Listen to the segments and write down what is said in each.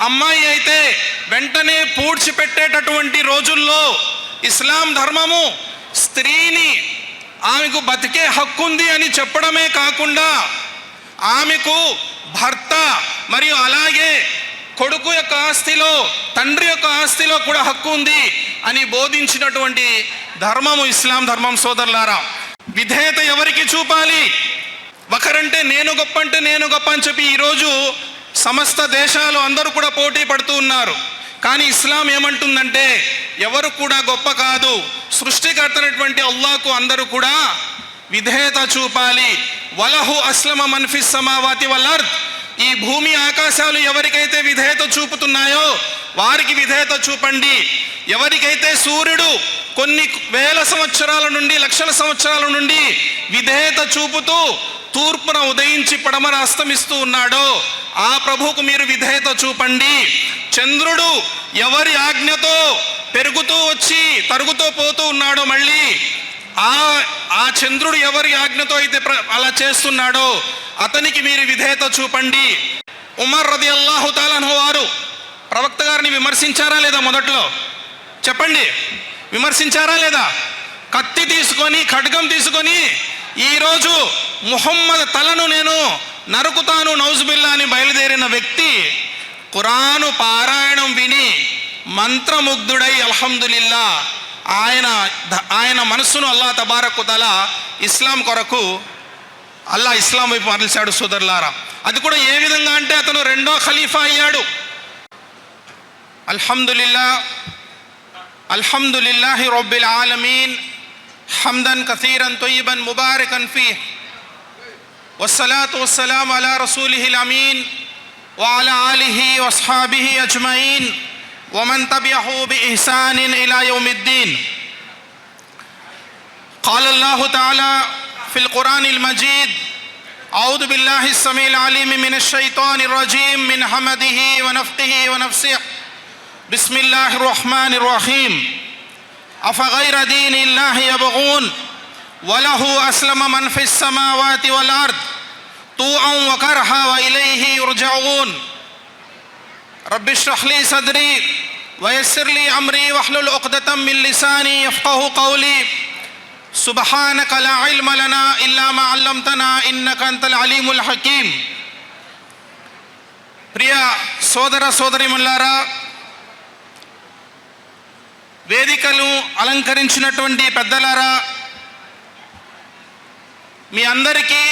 అమ్మాయి అయితే వెంటనే పూడ్చిపెట్టేటటువంటి రోజుల్లో ఇస్లాం ధర్మము స్త్రీని ఆమెకు బతికే హక్కు ఉంది అని చెప్పడమే కాకుండా ఆమెకు భర్త మరియు అలాగే కొడుకు యొక్క ఆస్తిలో తండ్రి యొక్క ఆస్తిలో కూడా హక్కు ఉంది అని బోధించినటువంటి ధర్మము ఇస్లాం ధర్మం సోదరులారా. విధేయత ఎవరికి చూపాలి? ఒకరంటే నేను గొప్ప అంటే నేను గొప్ప అని చెప్పి ఈరోజు సమస్త దేశాలు అందరూ కూడా పోటీ పడుతూ ఉన్నారు. కానీ ఇస్లాం ఏమంటుందంటే ఎవరు కూడా గొప్ప కాదు. సృష్టికర్తనటువంటి అల్లాకు అందరూ కూడా విధేయత చూపాలి. వలహు అస్లమ మన్ఫిస్ సమావాతి వల్లర్ద్ ఈ భూమి ఆకాశాలు ఎవరికైతే విధేయత చూపుతున్నాయో వారికి విధేయత చూపండి. ఎవరికైతే సూర్యుడు కొన్ని వేల సంవత్సరాల నుండి లక్షల సంవత్సరాల నుండి విధేయత చూపుతూ తూర్పున ఉదయించి పడమర అస్తమిస్తూ ఉన్నాడో ఆ ప్రభువుకు మీరు విధేయత చూపండి. చంద్రుడు ఎవరి ఆజ్ఞతో పెరుగుతూ వచ్చి తరుగుతూ పోతూ ఉన్నాడో మళ్ళీ ఆ ఆ చంద్రుడు ఎవరి ఆజ్ఞతో అయితే ప్ర- అలా చేస్తున్నాడో అతనికి మీరు విధేయత చూపండి. ఉమర్ రది అల్లాహుతాలను వారు ప్రవక్త గారిని విమర్శించారా లేదా మొదట్లో? చెప్పండి. విమర్శించారా లేదా? కత్తి తీసుకొని ఖడ్గం తీసుకొని ఈరోజు ముహమ్మద్ తలను నేను నరుకుతాను నౌజుబిల్లా అని బయలుదేరిన వ్యక్తి ఖురాను పారాయణం విని మంత్రముగ్ధుడై అల్హమ్దులిల్లా ఆయన ఆయన మనస్సును అల్లా తబారకుతల ఇస్లాం కొరకు అల్లా ఇస్లాం వైపు మరల్చాడు సోదరులారా. అది కూడా ఏ విధంగా అంటే అతను రెండో ఖలీఫా అయ్యాడు. అల్హమ్దులిల్లా అల్హమ్దులిల్లాహి రొబ్బిల్ ఆలమీన్ حمدا كثيرا طيبا مباركا فيه. والصلاة والسلام على رسوله الأمين وعلى آله وأصحابه أجمعين ومن تبعه بإحسان إلى يوم الدين. قال الله تعالى في القرآن المجيد أعوذ بالله السميع العليم من الشيطان الرجيم من حمده ونفقه ونفسه. بسم الله الرحمن الرحيم. أفغير دين الله يبغون وله أسلم من في السماوات والأرض طوعا وكرها وإليه يرجعون رب اشرح لي صدري ويسر لي أمري واحلل عقدة من لساني يفقه قولي سبحانك لا علم لنا إلا ما علمتنا إنك أنت العليم الحكيم ప్రియ సోదర సోదరిమల్లారా వేదికలు అలంకరించినటువంటి పెద్దలారా మీ అందరికీ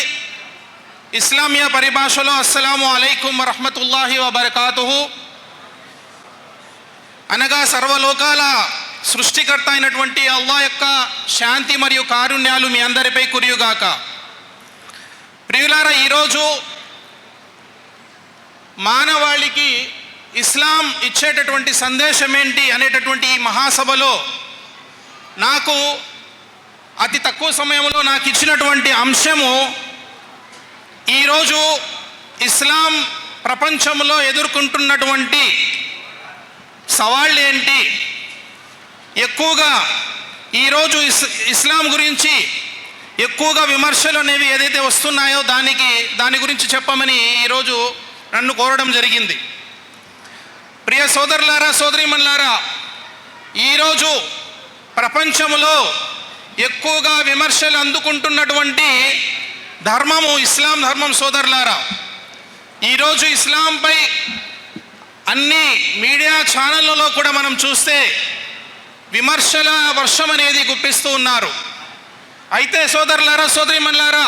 ఇస్లామియా పరిభాషలో అస్సలాము అలైకుం వరహమతుల్లాహి వబర్కాతుహు. అనగా సర్వలోకాల సృష్టికర్త అయినటువంటి అల్లా యొక్క శాంతి మరియు కారుణ్యాలు మీ అందరిపై కురియుగాక. ప్రియులారా ఈరోజు మానవాళికి ఇస్లాం ఇచ్చేటటువంటి సందేశం ఏంటి అనేటటువంటి ఈ మహాసభలో నాకు అతి తక్కువ సమయంలో నాకు ఇచ్చినటువంటి అంశము ఈరోజు ఇస్లాం ప్రపంచంలో ఎదుర్కొంటున్నటువంటి సవాళ్ళు ఏంటి ఎక్కువగా ఈరోజు ఇస్ ఇస్లాం గురించి ఎక్కువగా విమర్శలు అనేవి ఏదైతే వస్తున్నాయో దానికి దాని గురించి చెప్పమని ఈరోజు నన్ను కోరడం జరిగింది. ప్రియ సోదరులారా సోదరిమన్లారా ఈరోజు ప్రపంచంలో ఎక్కువగా విమర్శలు అందుకుంటున్నటువంటి ధర్మము ఇస్లాం ధర్మం సోదరులారా. ఈరోజు ఇస్లాంపై అన్ని మీడియా ఛానళ్ళలో కూడా మనం చూస్తే విమర్శల వర్షం అనేది గుప్పిస్తూ ఉన్నారు. అయితే సోదరులారా సోదరిమన్లారా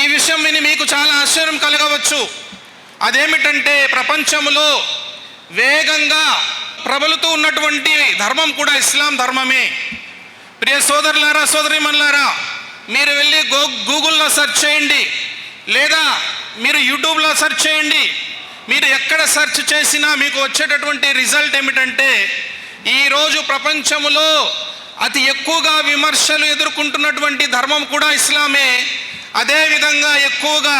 ఈ విషయం విని మీకు చాలా ఆశ్చర్యం కలగవచ్చు. అదేమిటంటే ప్రపంచంలో వేగంగా ప్రబలుతూ ఉన్నటువంటి ధర్మం కూడా ఇస్లాం ధర్మమే. ప్రియ సోదరులారా సోదరిమన్లారా మీరు వెళ్ళి గో గూగుల్లో సెర్చ్ చేయండి. లేదా మీరు యూట్యూబ్లో సెర్చ్ చేయండి. మీరు ఎక్కడ సెర్చ్ చేసినా మీకు వచ్చేటటువంటి రిజల్ట్ ఏమిటంటే ఈరోజు ప్రపంచంలో అతి ఎక్కువగా విమర్శలు ఎదుర్కొంటున్నటువంటి ధర్మం కూడా ఇస్లామే. అదేవిధంగా ఎక్కువగా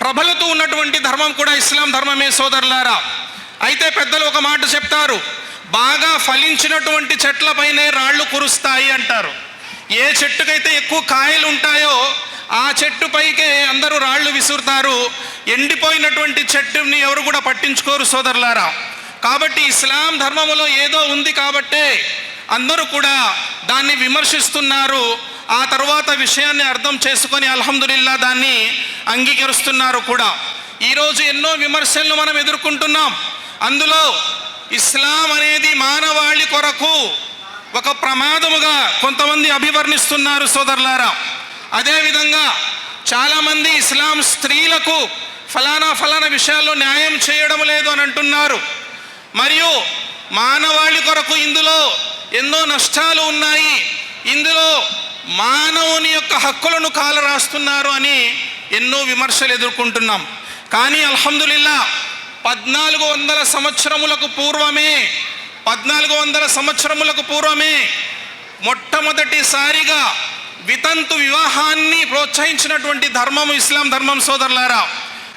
ప్రబలుతూ ఉన్నటువంటి ధర్మం కూడా ఇస్లాం ధర్మమే సోదరులారా. అయితే పెద్దలు ఒక మాట చెప్తారు బాగా ఫలించినటువంటి చెట్లపైనే రాళ్ళు కురుస్తాయి అంటారు. ఏ చెట్టుకైతే ఎక్కువ కాయలు ఉంటాయో ఆ చెట్టు పైకే అందరూ రాళ్ళు విసురుతారు. ఎండిపోయినటువంటి చెట్టుని ఎవరు కూడా పట్టించుకోరు సోదరులారా. కాబట్టి ఇస్లాం ధర్మములో ఏదో ఉంది కాబట్టే అందరూ కూడా దాన్ని విమర్శిస్తున్నారు. ఆ తర్వాత విషయాన్ని అర్థం చేసుకొని అల్హమ్దుల్లా దాన్ని అంగీకరిస్తున్నారు కూడా. ఈరోజు ఎన్నో విమర్శలను మనం ఎదుర్కొంటున్నాం. అందులో ఇస్లాం అనేది మానవాళి కొరకు ఒక ప్రమాదముగా కొంతమంది అభివర్ణిస్తున్నారు సోదరులారా. అదేవిధంగా చాలామంది ఇస్లాం స్త్రీలకు ఫలానా ఫలానా విషయాల్లో న్యాయం చేయడం లేదు అని అంటున్నారు. మరియు మానవాళి కొరకు ఇందులో ఎన్నో నష్టాలు ఉన్నాయి. ఇందులో మానవుని యొక్క హక్కులను కాలరాస్తున్నారు అని ఎన్నో విమర్శలు ఎదుర్కొంటున్నాం. కానీ అల్హమ్దుల్లా పద్నాలుగు వందల సంవత్సరములకు పూర్వమే పద్నాలుగు వందల సంవత్సరములకు పూర్వమే మొట్టమొదటిసారిగా వితంతు వివాహాన్ని ప్రోత్సహించినటువంటి ధర్మం ఇస్లాం ధర్మం సోదరులారా.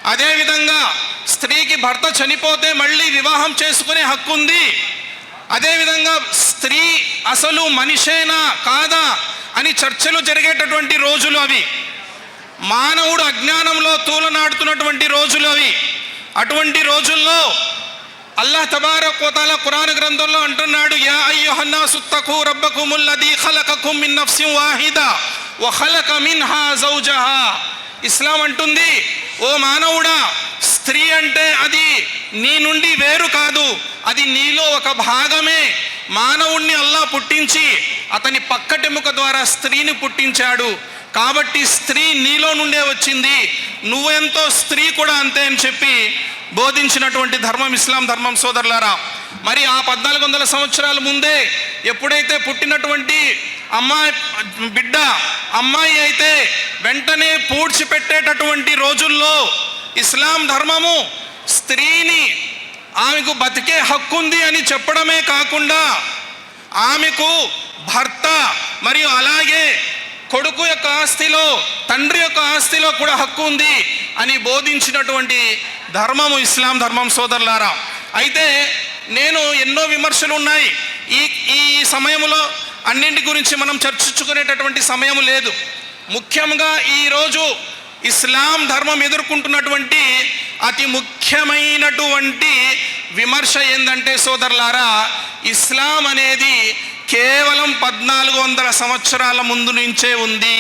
అదేవిధంగా స్త్రీకి భర్త చనిపోతే మళ్ళీ వివాహం చేసుకునే హక్కు ఉంది. అదేవిధంగా స్త్రీ అసలు మనిషేనా కాదా అని చర్చలు జరిగేటటువంటి రోజులు అవి. మానవుడు అజ్ఞానంలో తూలనాడుతున్నటువంటి రోజులు అవి. అటువంటి రోజుల్లో అల్లాహ్ తబారక్ కోతాల ఖురాన్ గ్రంథంలో అంటున్నాడు యా అయ్యుహన్నా సుత్తకు రబ్బకుముల్లదీ ఖలకకుం మిన్ నఫ్సిన్ వాహిద వ ఖలక మిన్హా జౌజహా. ఇస్లాం అంటుంది ఓ మానవుడా స్త్రీ అంటే అది నీ నుండి వేరు కాదు అది నీలో ఒక భాగమే. మానవుణ్ణి అల్లా పుట్టించి అతని పక్కటెముక ద్వారా స్త్రీని పుట్టించాడు. కాబట్టి స్త్రీ నీలో నుండే వచ్చింది. నువ్వెంతో స్త్రీ కూడా అంతే అని చెప్పి బోధించినటువంటి ధర్మం ఇస్లాం ధర్మం సోదరులారా. మరి ఆ పద్నాలుగు వందల సంవత్సరాల ముందే ఎప్పుడైతే పుట్టినటువంటి అమ్మాయి బిడ్డ అమ్మాయి అయితే వెంటనే పూడ్చిపెట్టేటటువంటి రోజుల్లో ఇస్లాం ధర్మము స్త్రీని ఆమెకు బతికే హక్కు ఉంది అని చెప్పడమే కాకుండా ఆమెకు భర్త మరియు అలాగే కొడుకు యొక్క ఆస్తిలో తండ్రి యొక్క ఆస్తిలో కూడా హక్కు ఉంది అని బోధించినటువంటి ధర్మము ఇస్లాం ధర్మం సోదరులారా. అయితే నేను ఎన్నో విమర్శలు ఉన్నాయి. ఈ ఈ సమయంలో అన్నింటి గురించి మనం చర్చించుకునేటటువంటి సమయం లేదు. ముఖ్యంగా ఈరోజు ఇస్లాం ధర్మం ఎదుర్కొంటున్నటువంటి అతి ముఖ్యమైనటువంటి విమర్శ ఏంటంటే సోదరులారా ఇస్లాం అనేది కేవలం పద్నాలుగు వందల సంవత్సరాల ముందు నుంచే ఉంది.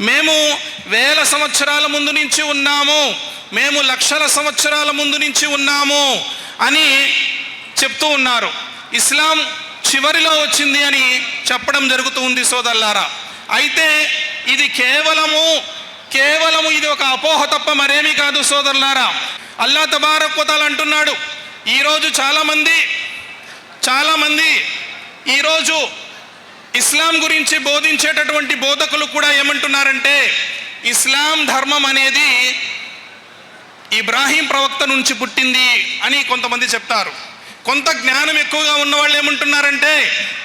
మేము వేల సంవత్సరాల ముందు నుంచి ఉన్నాము. మేము లక్షల సంవత్సరాల ముందు నుంచి ఉన్నాము అని చెప్తూ ఉన్నారు. ఇస్లాం చివరిలో వచ్చింది అని చెప్పడం జరుగుతూ ఉంది సోదల్లారా అయితే ఇది కేవలము కేవలము ఇది ఒక అపోహ తప్ప మరేమీ కాదు సోదరులారా. అల్లా తబారక్వతాలు అంటున్నాడు. ఈరోజు చాలామంది చాలామంది ఈరోజు ఇస్లాం గురించి బోధించేటటువంటి బోధకులు కూడా ఏమంటున్నారంటే ఇస్లాం ధర్మం అనేది ఇబ్రాహీం ప్రవక్త నుంచి పుట్టింది అని కొంతమంది చెప్తారు. కొంత జ్ఞానం ఎక్కువగా ఉన్న వాళ్ళు ఏమంటున్నారంటే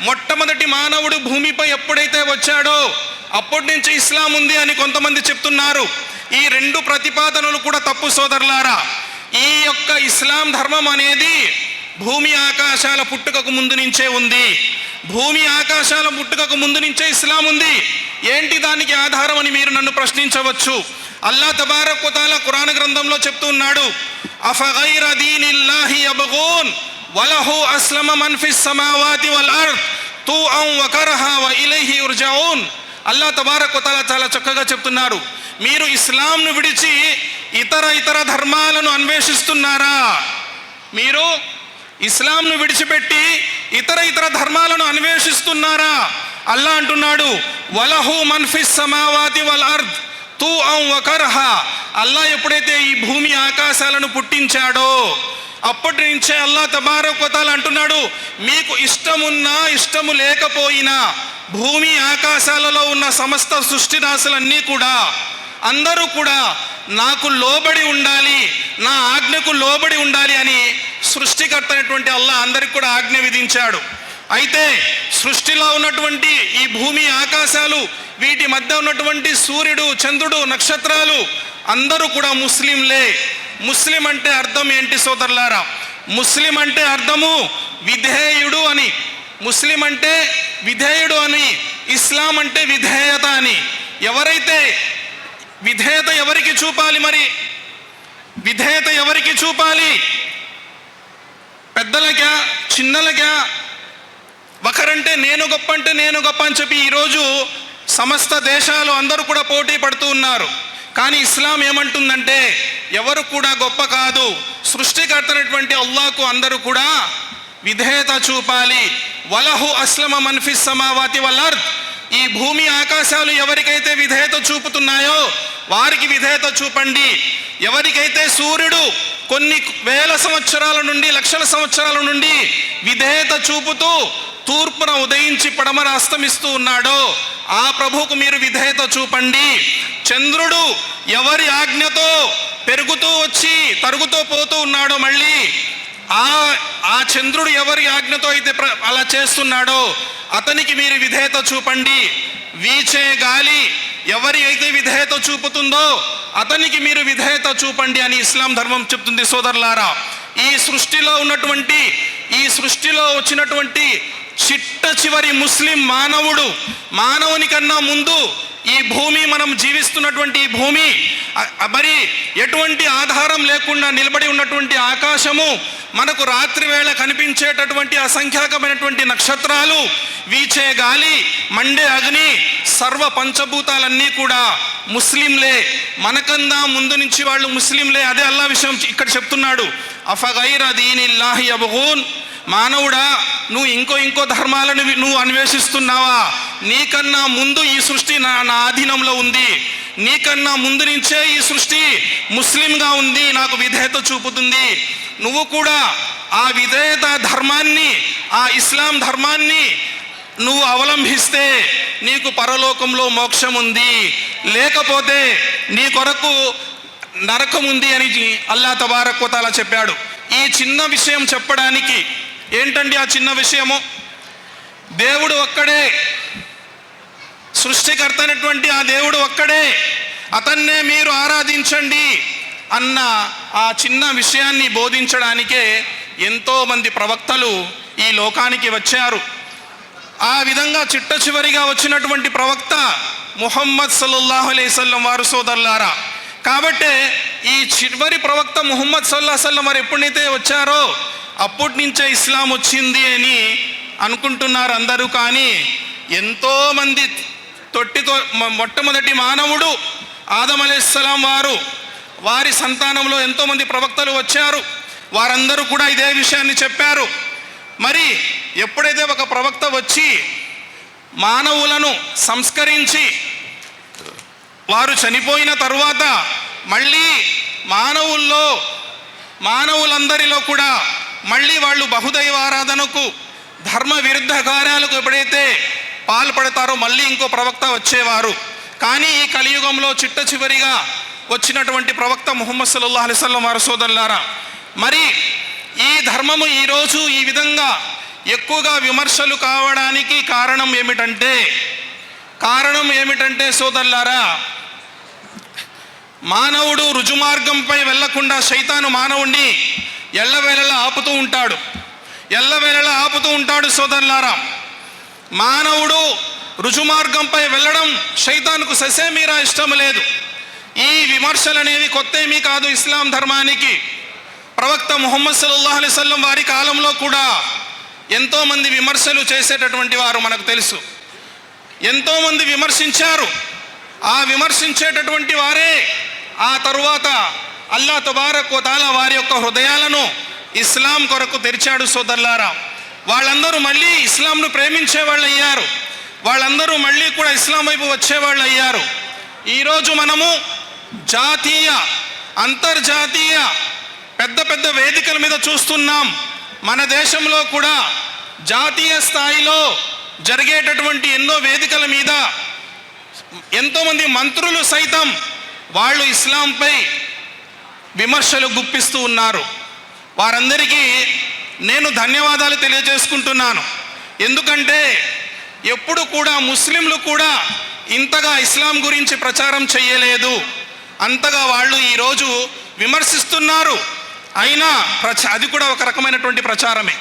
మొట్టమొదటి మానవుడు భూమిపై ఎప్పుడైతే వచ్చాడో అప్పటి నుంచి ఇస్లాం ఉంది అని కొంతమంది చెప్తున్నారు. ఈ రెండు ప్రతిపాదనలు కూడా తప్పు సోదరులారా. ఈ యొక్క ఇస్లాం ధర్మం అనేది భూమి ఆకాశాల పుట్టుకకు ముందు నుంచే ఉంది. భూమి ఆకాశాల పుట్టుకకు ముందు నుంచే ఇస్లాం ఉంది. ఏంటి దానికి ఆధారం అని మీరు నన్ను ప్రశ్నించవచ్చు? అల్లా తబారక్ వతాల ఖురాన్ గ్రంథంలో చెప్తూ ఉన్నాడు అఫగైర దీనిల్లాహి అబగూన్ వలహు అస్లమ సమావాతి వల్ అర్ద్ తూ అం వకరహా వ ఇలైహి ఉర్జౌన్ అల్లా తబారక్ వతాల చాలా చక్కగా చెప్తున్నారు మీరు ఇస్లాంను విడిచి ఇతర ఇతర ధర్మాలను అన్వేషిస్తున్నారా? మీరు ఇస్లాంను విడిచిపెట్టి ఇతర ఇతర ధర్మాలను అన్వేషిస్తున్నారా? అల్లా అంటున్నాడు వలహు మన్ఫిస్ సమావాతి వల్ అర్ద్ తూ అం వకరహ అల్లా ఎప్పుడైతే ఈ భూమి ఆకాశాలను పుట్టించాడో అప్పటి నుంచే అల్లా తబారకోతాలు అంటున్నాడు మీకు ఇష్టమున్నా ఇష్టము లేకపోయినా భూమి ఆకాశాలలో ఉన్న సమస్త సృష్టి రాశులన్నీ కూడా అందరూ కూడా నాకు లోబడి ఉండాలి నా ఆజ్ఞకు లోబడి ఉండాలి అని సృష్టికర్త అయినటువంటి అల్లా అందరికి కూడా ఆజ్ఞ విధించాడు. అయితే సృష్టిలో ఉన్నటువంటి ఈ భూమి ఆకాశాలు వీటి మధ్య ఉన్నటువంటి సూర్యుడు చంద్రుడు నక్షత్రాలు అందరూ కూడా ముస్లింలే. ముస్లిం అంటే అర్థం ఏంటి సోదరులారా? ముస్లిం అంటే అర్థము విధేయుడు అని. ముస్లిం అంటే విధేయుడు అని. ఇస్లాం అంటే విధేయత అని. ఎవరైతే విధేయత ఎవరికి చూపాలి మరి? విధేయత ఎవరికి చూపాలి? పెద్దలకా చిన్నలకా ఒకరంటే నేను గొప్ప అంటే నేను గొప్ప అని చెప్పి ఈరోజు సమస్త దేశాలు అందరూ కూడా పోటీ పడుతూ ఉన్నారు. కానీ ఇస్లాం ఏమంటుందంటే ఎవరు కూడా గొప్ప కాదు. సృష్టికర్తనటువంటి అల్లాకు అందరూ కూడా విధేయత చూపాలి. వలహు అస్లమ మన్ఫిస్ సమావాతి వల్లర్ ఈ భూమి ఆకాశాలు ఎవరికైతే విధేయత చూపుతున్నాయో వారికి విధేయత చూపండి. ఎవరికైతే సూర్యుడు కొన్ని వేల సంవత్సరాల నుండి లక్షల సంవత్సరాల నుండి విధేయత చూపుతూ తూర్పున ఉదయించి పడమర అస్తమిస్తూ ఉన్నాడో ఆ ప్రభువుకు మీరు విధేయత చూపండి. చంద్రుడు ఎవరి ఆజ్ఞతో పెరుగుతూ వచ్చి తరుగుతూ పోతూ ఉన్నాడో మళ్ళీ ఆ ఆ చంద్రుడు ఎవరి ఆజ్ఞతో అయితే ప్ర- అలా చేస్తున్నాడో అతనికి మీరు విధేయత చూపండి. వీచే గాలి ఎవరి అయితే విధేయత చూపుతుందో అతనికి మీరు విధేయత చూపండి అని ఇస్లాం ధర్మం చెప్తుంది సోదరులారా. ఈ సృష్టిలో ఉన్నటువంటి ఈ సృష్టిలో వచ్చినటువంటి చిట్ట చివరి ముస్లిం మానవుడు మానవుని కన్నా ముందు ఈ భూమి మనం జీవిస్తున్నటువంటి ఈ భూమి మరి ఎటువంటి ఆధారం లేకుండా నిలబడి ఉన్నటువంటి ఆకాశము మనకు రాత్రి వేళ కనిపించేటటువంటి అసంఖ్యాకమైనటువంటి నక్షత్రాలు వీచే గాలి మండే అగ్ని సర్వ పంచభూతాలన్నీ కూడా ముస్లింలే. మనకందా ముందు నుంచి వాళ్ళు ముస్లింలే. అదే అల్లా విషయం ఇక్కడ చెప్తున్నాడు. అఫగైర దీనిల్లాహి అబగూన్ మానవుడా నువ్వు ఇంకో ఇంకో ధర్మాలను నువ్వు అన్వేషిస్తున్నావా? నీకన్నా ముందు ఈ సృష్టి నా నా ఆధీనంలో ఉంది. నీకన్నా ముందు నుంచే ఈ సృష్టి ముస్లింగా ఉంది. నాకు విధేయత చూపుతుంది. నువ్వు కూడా ఆ విధేయత ధర్మాన్ని ఆ ఇస్లాం ధర్మాన్ని నువ్వు అవలంబిస్తే నీకు పరలోకంలో మోక్షం ఉంది. లేకపోతే నీ కొరకు నరకం ఉంది అని అల్లా తబారక్వతాల చెప్పాడు. ఈ చిన్న విషయం చెప్పడానికి ఏంటండి ఆ చిన్న విషయము? దేవుడు ఒక్కడే సృష్టికర్త అయినటువంటి ఆ దేవుడు ఒక్కడే. అతన్నే మీరు ఆరాధించండి. అన్న ఆ చిన్న విషయాన్ని బోధించడానికే ఎంతోమంది ప్రవక్తలు ఈ లోకానికి వచ్చారు. ఆ విధంగా చిట్ట చివరిగా వచ్చినటువంటి ప్రవక్త ముహమ్మద్ సల్లల్లాహు అలైవల్లం వారు సోదరులారా. కాబట్టే ఈ చివరి ప్రవక్త ముహమ్మద్ సల్లా సల్లం వారు ఎప్పుడైతే వచ్చారో అప్పటి నుంచే ఇస్లాం వచ్చింది అని అనుకుంటున్నారు అందరూ. కానీ ఎంతోమంది తొట్టితో మొట్టమొదటి మానవుడు ఆదం అలైహిస్సలాం వారు వారి సంతానంలో ఎంతోమంది ప్రవక్తలు వచ్చారు. వారందరూ కూడా ఇదే విషయాన్ని చెప్పారు. మరి ఎప్పుడైతే ఒక ప్రవక్త వచ్చి మానవులను సంస్కరించి వారు చనిపోయిన తరువాత మళ్ళీ మానవుల్లో మానవులందరిలో కూడా మళ్ళీ వాళ్ళు బహుదైవ ఆరాధనకు ధర్మ విరుద్ధ కార్యాలకు ఎప్పుడైతే పాల్పడతారో మళ్ళీ ఇంకో ప్రవక్త వచ్చేవారు. కానీ ఈ కలియుగంలో చిట్ట చివరిగా వచ్చినటువంటి ప్రవక్త ముహమ్మద్ సల్లాహ్ అలిసల్లం వారు సోదరులారా మరి ఈ ధర్మము ఈరోజు ఈ విధంగా ఎక్కువగా విమర్శలు కావడానికి కారణం ఏమిటంటే కారణం ఏమిటంటే సోదరులారా మానవుడు రుజుమార్గంపై వెళ్ళకుండా శైతాను మానవుణ్ణి ఎల్లవేళలా ఆపుతూ ఉంటాడు. ఎల్లవేళలా ఆపుతూ ఉంటాడు సోదరులారా. మానవుడు రుజుమార్గంపై వెళ్ళడం శైతానుకు ససేమీరా ఇష్టం లేదు. ఈ విమర్శలు అనేవి కొత్త ఏమీ కాదు ఇస్లాం ధర్మానికి. ప్రవక్త ముహమ్మద్ సల్లాహ్ అలైవల్లం వారి కాలంలో కూడా ఎంతోమంది విమర్శలు చేసేటటువంటి వారు మనకు తెలుసు. ఎంతోమంది విమర్శించారు. ఆ విమర్శించేటటువంటి వారే ఆ తరువాత అల్లా తుబారక్ తాల వారి యొక్క హృదయాలను ఇస్లాం కొరకు తెరిచాడు సోదరులారా. వాళ్ళందరూ మళ్ళీ ఇస్లాంను ప్రేమించే వాళ్ళు అయ్యారు. వాళ్ళందరూ మళ్ళీ కూడా ఇస్లాం వైపు వచ్చేవాళ్ళు అయ్యారు. ఈరోజు మనము జాతీయ అంతర్జాతీయ పెద్ద పెద్ద వేదికల మీద చూస్తున్నాం. మన దేశంలో కూడా జాతీయ స్థాయిలో జరిగేటటువంటి ఎన్నో వేదికల మీద ఎంతోమంది మంత్రులు సైతం వాళ్ళు ఇస్లాంపై విమర్శలు గుప్పిస్తూ ఉన్నారు. వారందరికీ నేను ధన్యవాదాలు తెలియజేసుకుంటున్నాను. ఎందుకంటే ఎప్పుడు కూడా ముస్లింలు కూడా ఇంతగా ఇస్లాం గురించి ప్రచారం చేయలేదు. అంతగా వాళ్ళు ఈరోజు విమర్శిస్తున్నారు. అయినా ప్రచ అది కూడా ఒక రకమైనటువంటి ప్రచారమే.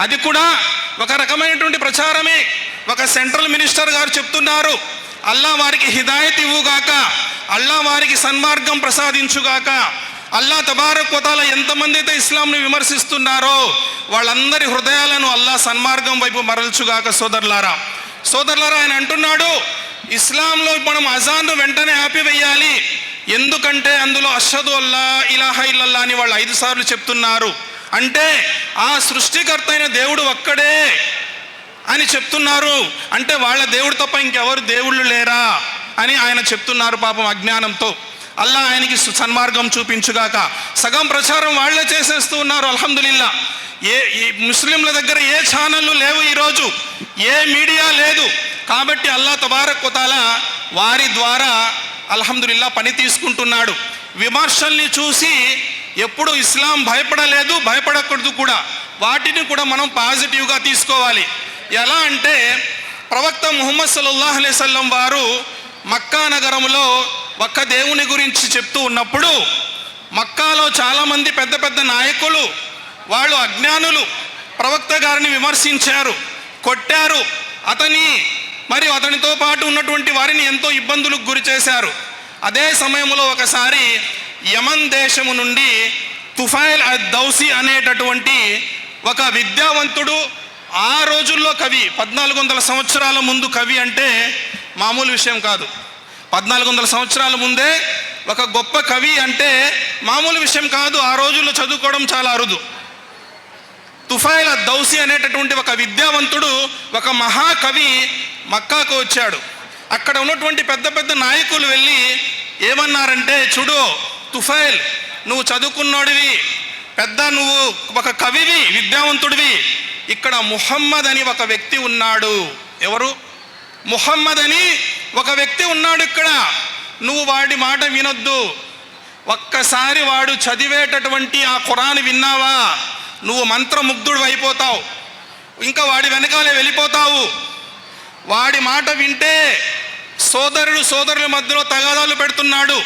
అది కూడా ఒక రకమైనటువంటి ప్రచారమే. ఒక సెంట్రల్ మినిస్టర్ గారు చెప్తున్నారు అల్లా వారికి హిదాయత్ ఇవ్వుగాక అల్లా వారికి సన్మార్గం ప్రసాదించుగాక అల్లా తబారక్వతాల ఎంతమంది అయితే ఇస్లాంని విమర్శిస్తున్నారో వాళ్ళందరి హృదయాలను అల్లా సన్మార్గం వైపు మరల్చుగాక సోదరులారా. సోదరులారా ఆయన అంటున్నాడు ఇస్లాంలో మనం అజాన్ను వెంటనే ఆపివేయాలి. ఎందుకంటే అందులో అషదు అల్లా ఇలాహ ఇల్లల్లా అని వాళ్ళు ఐదు సార్లు చెప్తున్నారు. అంటే ఆ సృష్టికర్త అయిన దేవుడు ఒక్కడే అని చెప్తున్నారు. అంటే వాళ్ళ దేవుడు తప్ప ఇంకెవరు దేవుళ్ళు లేరా అని ఆయన చెప్తున్నారు పాపం అజ్ఞానంతో. అల్లా ఆయనకి సు- సన్మార్గం చూపించుగాక. సగం ప్రచారం వాళ్ళే చేసేస్తూ ఉన్నారు అల్హమ్దులిల్లా. ఏ ఈ ముస్లింల దగ్గర ఏ ఛానళ్ళు లేవు ఈరోజు. ఏ మీడియా లేదు. కాబట్టి అల్లా తబారక్ కొతాల వారి ద్వారా అల్హమ్దుల్లా పని తీసుకుంటున్నాడు. విమర్శల్ని చూసి ఎప్పుడు ఇస్లాం భయపడలేదు భయపడకూడదు కూడా. వాటిని కూడా మనం పాజిటివ్గా తీసుకోవాలి. ఎలా అంటే ప్రవక్త ముహమ్మద్ సల్లాహ్ అలైవల్లం వారు మక్కా నగరంలో ఒక్క దేవుని గురించి చెప్తూ ఉన్నప్పుడు మక్కాలో చాలామంది పెద్ద పెద్ద నాయకులు వాళ్ళు అజ్ఞానులు ప్రవక్త గారిని విమర్శించారు కొట్టారు. అతని మరియు అతనితో పాటు ఉన్నటువంటి వారిని ఎంతో ఇబ్బందులకు గురి చేశారు. అదే సమయంలో ఒకసారి యమన్ దేశము నుండి తుఫైల్ అద్ దౌసి అనేటటువంటి ఒక విద్యావంతుడు ఆ రోజుల్లో కవి పద్నాలుగు వందల సంవత్సరాల ముందు కవి అంటే మామూలు విషయం కాదు. పద్నాలుగు వందల సంవత్సరాల ముందే ఒక గొప్ప కవి అంటే మామూలు విషయం కాదు ఆ రోజుల్లో చదువుకోవడం చాలా అరుదు. తుఫైల దౌసి అనేటటువంటి ఒక విద్యావంతుడు ఒక మహాకవి మక్కాకు వచ్చాడు. అక్కడ ఉన్నటువంటి పెద్ద పెద్ద నాయకులు వెళ్ళి ఏమన్నారంటే చూడు తుఫైల్ నువ్వు చదువుకున్నోడివి పెద్ద నువ్వు ఒక కవివి విద్యావంతుడివి. ఇక్కడ ముహమ్మద్ అని ఒక వ్యక్తి ఉన్నాడు. ఎవరు? ముహమ్మద్ అని ఒక వ్యక్తి ఉన్నాడు ఇక్కడ. నువ్వు వాడి మాట వినొద్దు. ఒక్కసారి వాడు చదివేటటువంటి ఆ ఖురాన్ విన్నావా? నువ్వు మంత్రముగ్ధుడు అయిపోతావు. ఇంకా వాడి వెనకాలే వెళ్ళిపోతావు. వాడి మాట వింటే సోదరుడు సోదరుల మధ్యలో తగాదాలు పెడుతున్నాడు.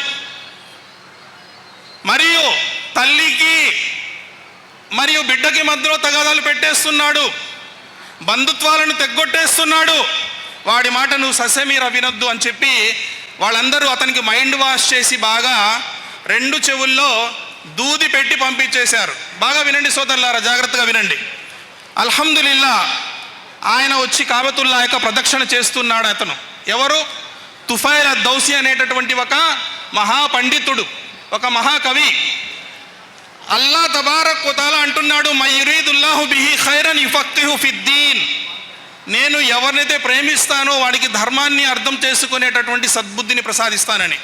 మరియు తల్లికి మరియు బిడ్డకి మధ్యలో తగాదాలు పెట్టేస్తున్నాడు. బంధుత్వాలను తెగ్గొట్టేస్తున్నాడు. వాడి మాట నువ్వు ససమీర వినొద్దు అని చెప్పి వాళ్ళందరూ అతనికి మైండ్ వాష్ చేసి బాగా రెండు చెవుల్లో దూది పెట్టి పంపించేశారు. బాగా వినండి సోదరులారా జాగ్రత్తగా వినండి. అల్హమ్దులిల్లా ఆయన వచ్చి కాబతుల్లా యొక్క ప్రదక్షిణ చేస్తున్నాడు అతను. ఎవరు? తుఫైల్ దౌసి అనేటటువంటి ఒక మహాపండితుడు ఒక మహాకవి. అల్లా తబారక్ తాలా అంటున్నాడు మయూరీదుల్లాహు బిహి ఖైరన్ యుఫక్తిహు ఫిద్దీన్. నేను ఎవరినైతే ప్రేమిస్తానో వాడికి ధర్మాన్ని అర్థం చేసుకునేటటువంటి సద్బుద్ధిని ప్రసాదిస్తానని.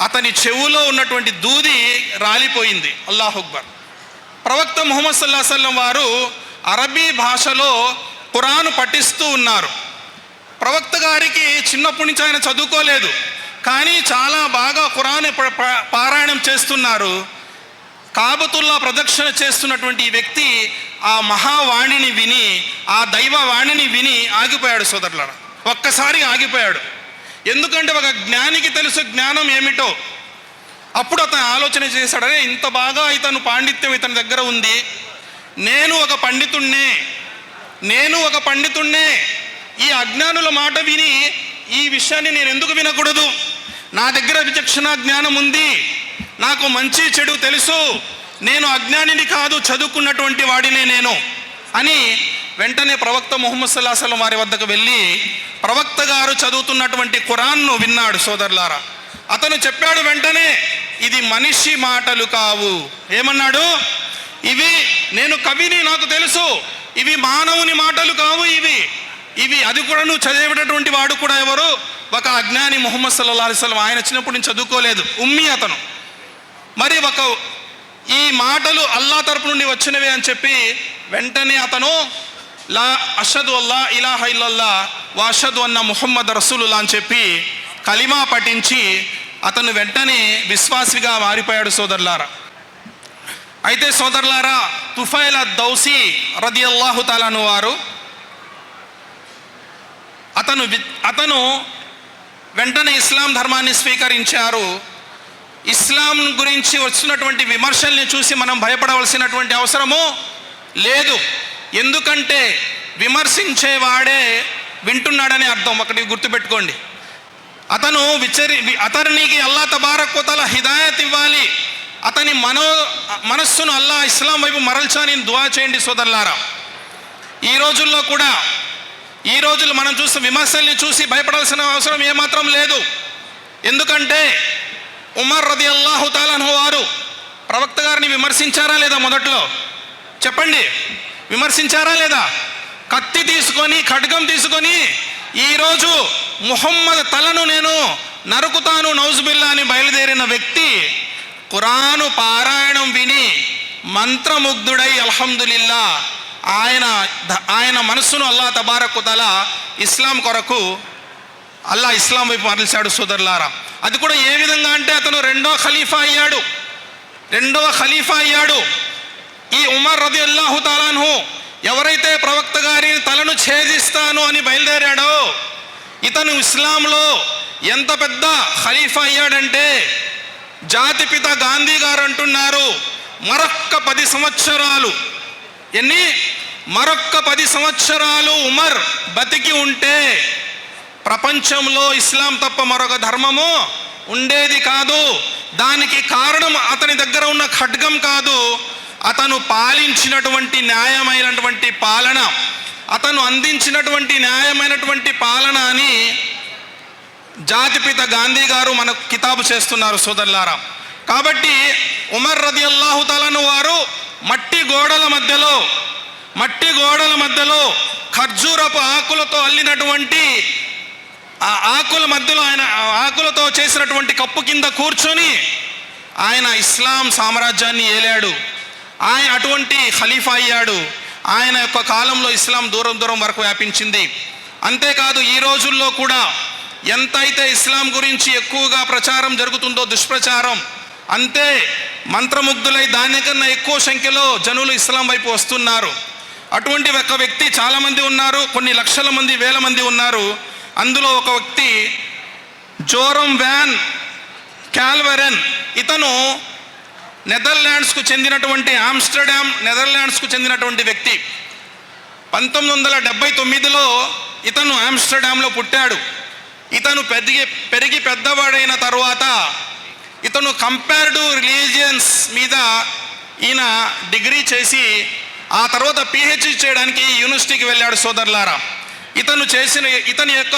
అతని చెవులో ఉన్నటువంటి దూది రాలిపోయింది. అల్లాహ్ అక్బర్. ప్రవక్త ముహమ్మద్ సల్లా సల్లం వారు అరబీ భాషలో ఖురాను పఠిస్తూ ఉన్నారు. ప్రవక్త గారికి చిన్నప్పటి నుంచి ఆయన చదువుకోలేదు. కానీ చాలా బాగా ఖురాన్ ప- పారాయణం చేస్తున్నారు. కాబతుల్లా ప్రదక్షిణ చేస్తున్నటువంటి ఈ వ్యక్తి ఆ మహావాణిని విని ఆ దైవ వాణిని విని ఆగిపోయాడు సోదరులారా. ఒక్కసారి ఆగిపోయాడు. ఎందుకంటే ఒక జ్ఞానికి తెలుసు జ్ఞానం ఏమిటో. అప్పుడు అతను ఆలోచన చేశాడనే ఇంత బాగా ఇతను పాండిత్యం ఇతని దగ్గర ఉంది. నేను ఒక పండితుణ్ణే. నేను ఒక పండితుణ్ణే. ఈ అజ్ఞానుల మాట విని ఈ విషయాన్ని నేను ఎందుకు వినకూడదు? నా దగ్గర విచక్షణ జ్ఞానం ఉంది. నాకు మంచి చెడు తెలుసు. నేను అజ్ఞానిని కాదు చదువుకున్నటువంటి వాడినే నేను అని వెంటనే ప్రవక్త ముహమ్మద్ సల్లాహం వారి వద్దకు వెళ్ళి ప్రవక్త గారు చదువుతున్నటువంటి ఖురాన్ను విన్నాడు సోదరులారా. అతను చెప్పాడు వెంటనే ఇది మనిషి మాటలు కావు. ఏమన్నాడు? ఇవి నేను కవిని నాకు తెలుసు. ఇవి మానవుని మాటలు కావు ఇవి. ఇవి అది కూడా నువ్వు చదివేటటువంటి వాడు కూడా ఎవరు? ఒక అజ్ఞాని ముహమ్మద్ సల్లా అలిస్లం ఆయన చిన్నప్పుడు నేను చదువుకోలేదు. ఉమ్మి అతను. మరి ఒక ఈ మాటలు అల్లా తరపు నుండి వచ్చినవే అని చెప్పి వెంటనే అతను లా అషదు అల్లా ఇలాహ ఇల్లల్లా వా అషదు అన్న ముహమ్మద్ రసూలుల్లా అని చెప్పి కలిమా పఠించి అతను వెంటనే విశ్వాసిగా మారిపోయాడు సోదరులారా. అయితే సోదరులారా తుఫైల దౌసి రది అల్లాహు తాలాను వారు అతను వి- అతను వెంటనే ఇస్లాం ధర్మాన్ని స్వీకరించారు. ఇస్లాం గురించి వచ్చినటువంటి విమర్శల్ని చూసి మనం భయపడవలసినటువంటి అవసరము లేదు. ఎందుకంటే విమర్శించేవాడే వింటున్నాడని అర్థం. ఒకటి గుర్తుపెట్టుకోండి. అతను విచరి అతనికి అల్లా తబారకుతల హిదాయత్ ఇవ్వాలి. అతని మనో మనస్సును అల్లా ఇస్లాం వైపు మరల్చాని దువా చేయండి సోదరులారా. ఈ రోజుల్లో కూడా ఈ రోజులు మనం చూసిన విమర్శల్ని చూసి భయపడాల్సిన అవసరం ఏమాత్రం లేదు. ఎందుకంటే ఉమర్ రది అల్లాహుతాలను వారు ప్రవక్త గారిని విమర్శించారా లేదా మొదట్లో? చెప్పండి. విమర్శించారా లేదా? కత్తి తీసుకొని ఖడ్గం తీసుకొని ఈరోజు ముహమ్మద్ తలను నేను నరుకుతాను నౌజుబిల్లా అని బయలుదేరిన వ్యక్తి ఖురాను పారాయణం విని మంత్రముగ్ధుడై అల్హమ్దులిల్లా ఆయన ఆయన మనస్సును అల్లా తబారకుతల ఇస్లాం కొరకు అల్లా ఇస్లాం వైపు మరల్చాడు సోదరులారా. అది కూడా ఏ విధంగా అంటే అతను రెండో ఖలీఫా అయ్యాడు. రెండవ ఖలీఫా అయ్యాడు. ఈ ఉమర్ రది అల్లాహు తాలాను ఎవరైతే ప్రవక్త గారి తలను ఛేదిస్తాను అని బయలుదేరాడో ఇతను ఇస్లాంలో ఎంత పెద్ద ఖలీఫా అయ్యాడంటే జాతిపిత గాంధీ గారు అంటున్నారు మరొక్క పది సంవత్సరాలు. ఎన్ని? మరొక్క పది సంవత్సరాలు ఉమర్ బతికి ఉంటే ప్రపంచంలో ఇస్లాం తప్ప మరొక ధర్మము ఉండేది కాదు. దానికి కారణం అతని దగ్గర ఉన్న ఖడ్గం కాదు. అతను పాలించినటువంటి న్యాయమైనటువంటి పాలన అతను అందించినటువంటి న్యాయమైనటువంటి పాలన అని జాతిపిత గాంధీ గారు మనకు కితాబు చేస్తున్నారు సోదరులారా. కాబట్టి ఉమర్ రది అల్లాహుతలను వారు మట్టి గోడల మధ్యలో మట్టి గోడల మధ్యలో ఖర్జూరపు ఆకులతో అల్లినటువంటి ఆ ఆకుల మధ్యలో ఆయన ఆకులతో చేసినటువంటి కప్పు కింద కూర్చొని ఆయన ఇస్లాం సామ్రాజ్యాన్ని ఏలాడు. ఆయన అటువంటి ఖలీఫా అయ్యాడు. ఆయన యొక్క కాలంలో ఇస్లాం దూరం దూరం వరకు వ్యాపించింది. అంతేకాదు ఈ రోజుల్లో కూడా ఎంతైతే ఇస్లాం గురించి ఎక్కువగా ప్రచారం జరుగుతుందో దుష్ప్రచారం అంతే మంత్రముగ్ధులై దానికన్నా ఎక్కువ సంఖ్యలో జనులు ఇస్లాం వైపు వస్తున్నారు. అటువంటి ఒక వ్యక్తి చాలామంది ఉన్నారు కొన్ని లక్షల మంది వేల మంది ఉన్నారు. అందులో ఒక వ్యక్తి జోరం వ్యాన్ క్యాల్వెరన్ ఇతను నెదర్లాండ్స్కు చెందినటువంటి ఆమ్స్టర్డామ్ నెదర్లాండ్స్కు చెందినటువంటి వ్యక్తి. పంతొమ్మిది వందల డెబ్బై తొమ్మిదిలో ఇతను ఆమ్స్టర్డామ్లో పుట్టాడు. ఇతను పెరిగి పెరిగి పెద్దవాడైన తర్వాత ఇతను కంపారిటివ్ రిలీజియన్స్ మీద ఈయన డిగ్రీ చేసి ఆ తర్వాత పిహెచ్డి చేయడానికి యూనివర్సిటీకి వెళ్ళాడు సోదరులారా. ఇతను చేసిన ఇతని యొక్క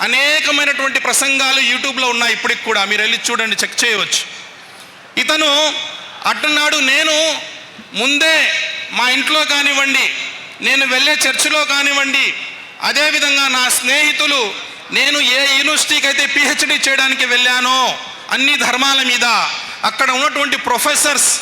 అనేకమైనటువంటి ప్రసంగాలు యూట్యూబ్లో ఉన్నాయి ఇప్పటికి కూడా. మీరు వెళ్ళి చూడండి చెక్ చేయవచ్చు. ఇతను అంటున్నాడు నేను ముందే మా ఇంట్లో కానివ్వండి నేను వెళ్ళే చర్చిలో కానివ్వండి అదేవిధంగా నా స్నేహితులు నేను ఏ యూనివర్సిటీకి అయితే పిహెచ్డి చేయడానికి వెళ్ళానో అన్ని ధర్మాల మీద అక్కడ ఉన్నటువంటి ప్రొఫెసర్స్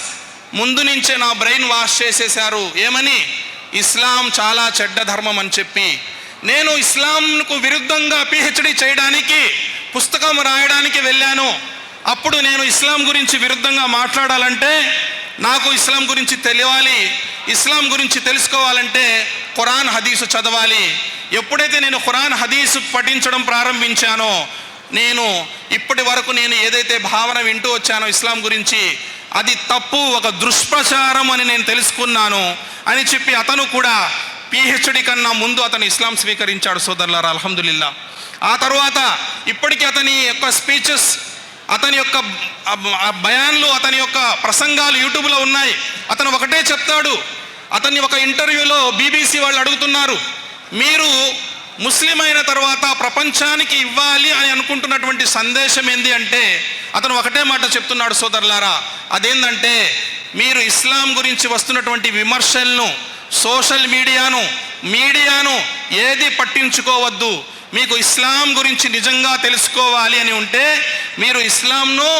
ముందు నుంచే నా బ్రెయిన్ వాష్ చేసేసారు ఏమని? ఇస్లాం చాలా చెడ్డ ధర్మం అని చెప్పి. నేను ఇస్లాంకు విరుద్ధంగా పిహెచ్డి చేయడానికి పుస్తకం రాయడానికి వెళ్ళాను. అప్పుడు నేను ఇస్లాం గురించి విరుద్ధంగా మాట్లాడాలంటే నాకు ఇస్లాం గురించి తెలియాలి ఇస్లాం గురించి తెలుసుకోవాలంటే ఖురాన్ హదీసు చదవాలి. ఎప్పుడైతే నేను ఖురాన్ హదీసు పఠించడం ప్రారంభించానో నేను ఇప్పటి వరకు నేను ఏదైతే భావన వింటూ వచ్చానో ఇస్లాం గురించి అది తప్పు ఒక దుష్ప్రచారం అని నేను తెలుసుకున్నాను అని చెప్పి అతను కూడా పిహెచ్డి కన్నా ముందు అతను ఇస్లాం స్వీకరించాడు సోదరులారా అల్హమ్దుల్లా ఆ తర్వాత ఇప్పటికీ అతని యొక్క స్పీచెస్ అతని యొక్క బయాన్లు అతని యొక్క ప్రసంగాలు యూట్యూబ్లో ఉన్నాయి. అతను ఒకటే చెప్తాడు. అతన్ని ఒక ఇంటర్వ్యూలో బీబీసీ వాళ్ళు అడుగుతున్నారు. మీరు ముస్లిం అయిన తర్వాత ప్రపంచానికి ఇవ్వాలి అని అనుకుంటున్నటువంటి సందేశం ఏంది అంటే అతను ఒకటే మాట చెప్తున్నాడు సోదరులారా. అదేంటంటే మీరు ఇస్లాం గురించి వస్తున్నటువంటి విమర్శలను సోషల్ మీడియాను మీడియాను ఏది పట్టించుకోవద్దు. మీకు ఇస్లాం గురించి నిజంగా తెలుసుకోవాలి అని ఉంటే మీరు ఇస్లాంను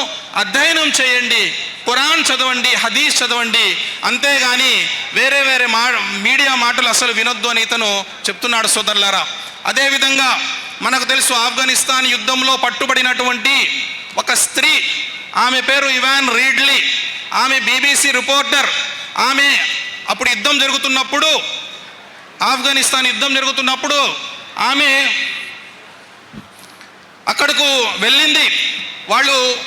అధ్యయనం చేయండి ఖురాన్ చదవండి హదీస్ చదవండి. అంతేగాని వేరే వేరే మా మీడియా మాటలు అసలు వినొద్దు అని ఇతను చెప్తున్నాడు సోదరులారా. అదేవిధంగా మనకు తెలుసు ఆఫ్ఘనిస్తాన్ యుద్ధంలో పట్టుబడినటువంటి ఒక స్త్రీ ఆమె పేరు ఇవాన్ రీడ్లీ ఆమె బీబీసీ రిపోర్టర్ ఆమె అప్పుడు యుద్ధం జరుగుతున్నప్పుడు ఆఫ్ఘనిస్తాన్ యుద్ధం జరుగుతున్నప్పుడు ఆమె అక్కడకు వెళ్ళింది. వాళ్ళు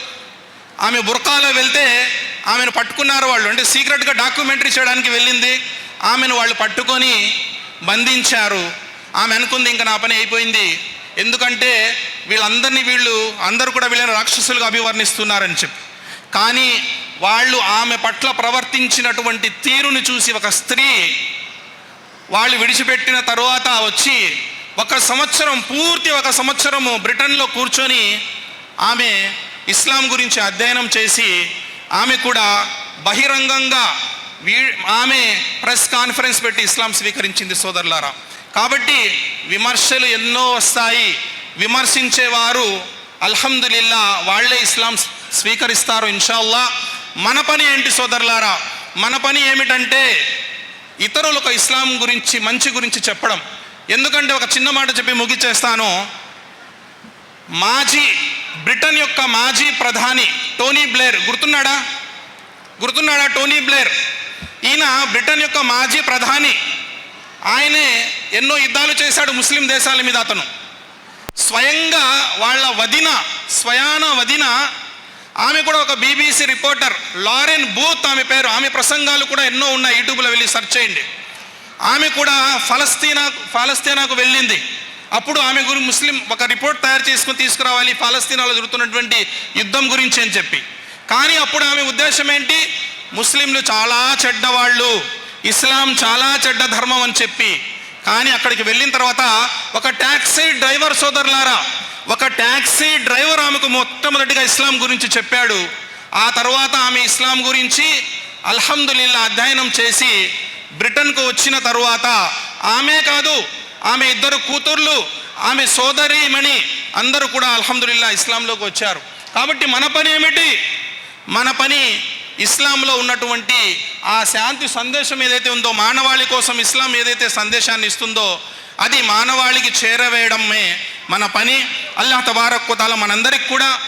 ఆమె బుర్కాలో వెళ్తే ఆమెను పట్టుకున్నారు వాళ్ళు. అంటే సీక్రెట్గా డాక్యుమెంటరీ చేయడానికి వెళ్ళింది. ఆమెను వాళ్ళు పట్టుకొని బంధించారు. ఆమె అనుకుంది ఇంకా నా పని అయిపోయింది. ఎందుకంటే వీళ్ళందరినీ వీళ్ళు అందరూ కూడా వీళ్ళని రాక్షసులుగా అభివర్ణిస్తున్నారని చెప్పి. కానీ వాళ్ళు ఆమె పట్ల ప్రవర్తించినటువంటి తీరును చూసి ఒక స్త్రీ వాళ్ళు విడిచిపెట్టిన తరువాత వచ్చి ఒక సంవత్సరం పూర్తి ఒక సంవత్సరము బ్రిటన్లో కూర్చొని ఆమె ఇస్లాం గురించి అధ్యయనం చేసి ఆమె కూడా బహిరంగంగా వీ ఆమె ప్రెస్ కాన్ఫరెన్స్ పెట్టి ఇస్లాం స్వీకరించింది సోదరులారా. కాబట్టి విమర్శలు ఎన్నో వస్తాయి. విమర్శించేవారు అల్హమ్దులిల్లా వాళ్ళే ఇస్లాం స్వీకరిస్తారు ఇన్షాల్లా. మన పని ఏంటి సోదరులారా? మన పని ఏమిటంటే ఇతరులకు ఇస్లాం గురించి మంచి గురించి చెప్పడం. ఎందుకంటే ఒక చిన్న మాట చెప్పి ముగిచేస్తాను మాజీ బ్రిటన్ యొక్క మాజీ ప్రధాని టోనీ బ్లేర్ గుర్తున్నాడా? గుర్తున్నాడా టోనీ బ్లేర్? ఈయన బ్రిటన్ యొక్క మాజీ ప్రధాని. ఆయనే ఎన్నో యుద్ధాలు చేశాడు ముస్లిం దేశాల మీద అతను. స్వయంగా వాళ్ళ వదిన స్వయాన వదిన ఆమె కూడా ఒక బీబీసీ రిపోర్టర్ లారెన్ బూత్ ఆమె పేరు. ఆమె ప్రసంగాలు కూడా ఎన్నో ఉన్నాయి యూట్యూబ్లో వెళ్ళి సెర్చ్ చేయండి. ఆమె కూడా ఫలస్తీనా ఫలస్తీనాకు వెళ్ళింది. అప్పుడు ఆమె గురించి ముస్లిం ఒక రిపోర్ట్ తయారు చేసుకుని తీసుకురావాలి ఫలస్తీనాలో జరుగుతున్నటువంటి యుద్ధం గురించి అని చెప్పి. కానీ అప్పుడు ఆమె ఉద్దేశం ఏంటి? ముస్లింలు చాలా చెడ్డవాళ్ళు ఇస్లాం చాలా చెడ్డ ధర్మం అని చెప్పి. కానీ అక్కడికి వెళ్ళిన తర్వాత ఒక ట్యాక్సీ డ్రైవర్ సోదరులారా ఒక ట్యాక్సీ డ్రైవర్ ఆమెకు మొట్టమొదటిగా ఇస్లాం గురించి చెప్పాడు. ఆ తర్వాత ఆమె ఇస్లాం గురించి అల్హమ్దుల్లా అధ్యయనం చేసి బ్రిటన్కు వచ్చిన తరువాత ఆమె కాదు ఆమె ఇద్దరు కూతుర్లు ఆమె సోదరిమణి అందరూ కూడా అల్హమ్దుల్లా ఇస్లాంలోకి వచ్చారు. కాబట్టి మన పని ఏమిటి? మన పని ఇస్లాంలో ఉన్నటువంటి ఆ శాంతి సందేశం ఏదైతే ఉందో మానవాళి కోసం ఇస్లాం ఏదైతే సందేశాన్ని ఇస్తుందో అది మానవాళికి చేరవేయడమే మన పని. అల్లాహ్ తబారక్కుతాల మనందరికి కూడా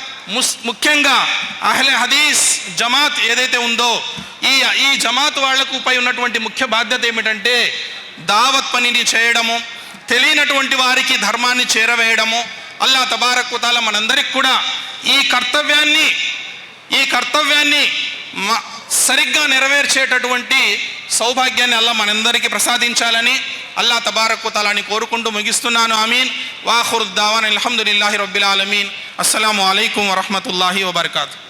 ముఖ్యంగా అహ్లే హదీస్ జమాత్ ఏదైతే ఉందో ఈ ఈ జమాత్ వాళ్ళకు పై ఉన్నటువంటి ముఖ్య బాధ్యత ఏమిటంటే దావత్ పనిని చేయడము తెలియనటువంటి వారికి ధర్మాన్ని చేరవేయడము. అల్లా తబారకుతాల మనందరికి కూడా ఈ కర్తవ్యాన్ని ఈ కర్తవ్యాన్ని మ- సరిగ్గా నెరవేర్చేటటువంటి సౌభాగ్యాన్ని అల్లా మనందరికీ ప్రసాదించాలని అల్లా తబారకుతాలని కోరుకుంటూ ముగిస్తున్నాను. ఆమీన్. వాహురుద్దావాన్ అల్హమ్దులిల్లాహి రబ్బిల్ ఆలమీన్. అస్సలాము అలైకుం వరహమతుల్లాహి వబర్కాతు.